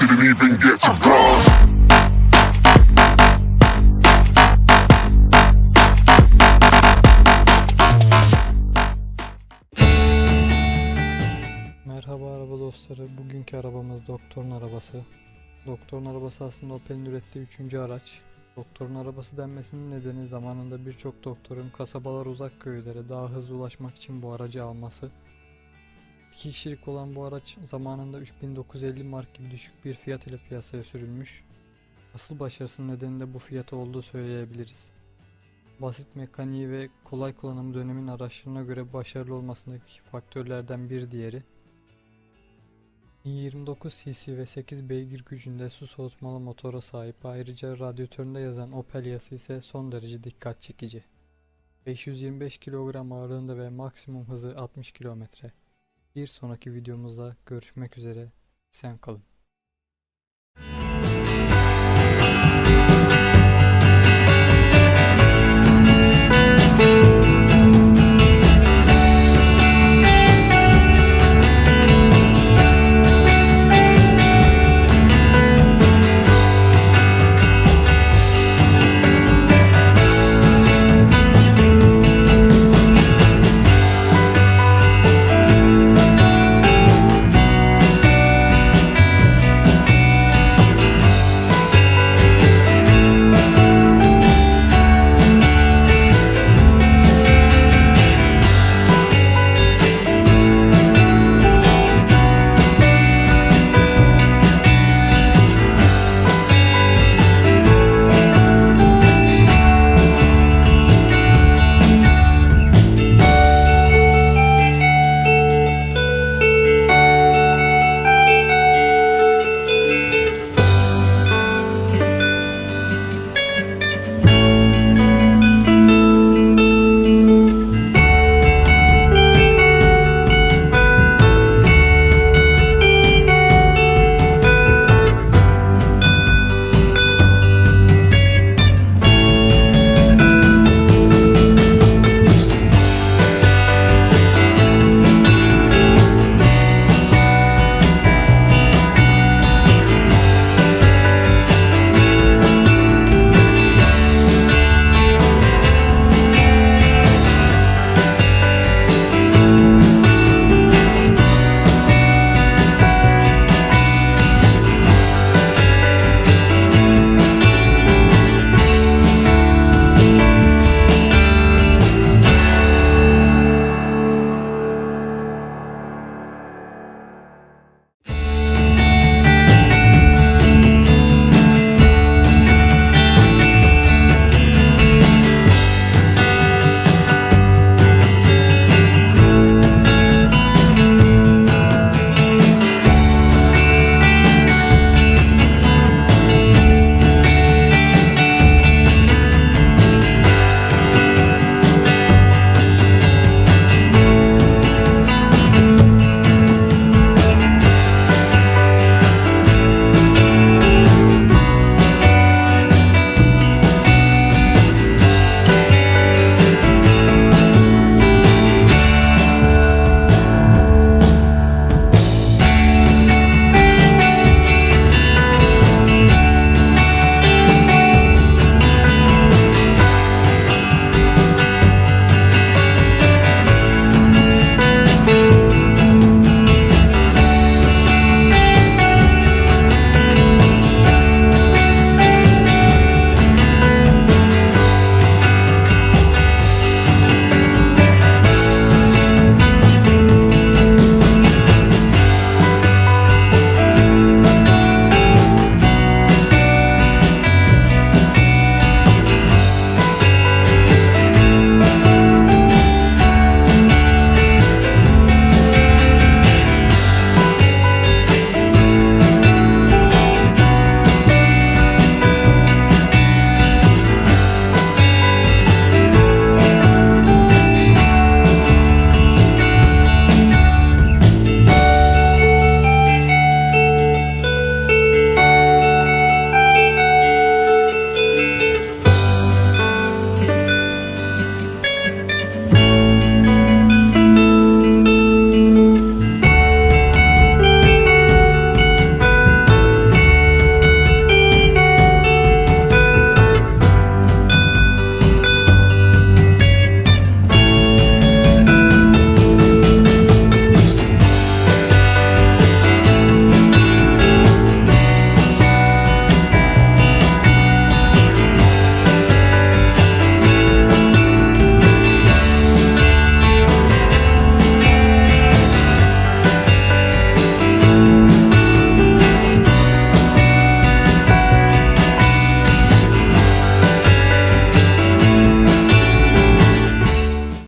Didn't even get to cross. Merhaba araba dostları. Bugünkü arabamız doktorun arabası. Doktorun arabası aslında Opel'in ürettiği üçüncü araç. Doktorun arabası denmesinin nedeni zamanında birçok doktorun kasabalar uzak köylere daha hızlı ulaşmak için bu aracı alması. İki kişilik olan bu araç zamanında 3950 mark gibi düşük bir fiyat ile piyasaya sürülmüş. Asıl başarısının nedeni de bu fiyatı olduğu söyleyebiliriz. Basit mekaniği ve kolay kullanım dönemin araçlarına göre başarılı olmasındaki faktörlerden bir diğeri 29 cc ve 8 beygir gücünde su soğutmalı motora sahip ayrıca radyatöründe yazan Opel yazısı ise son derece dikkat çekici. 525 kilogram ağırlığında ve maksimum hızı 60 kilometre. Bir sonraki videomuzda görüşmek üzere. Sen kalın.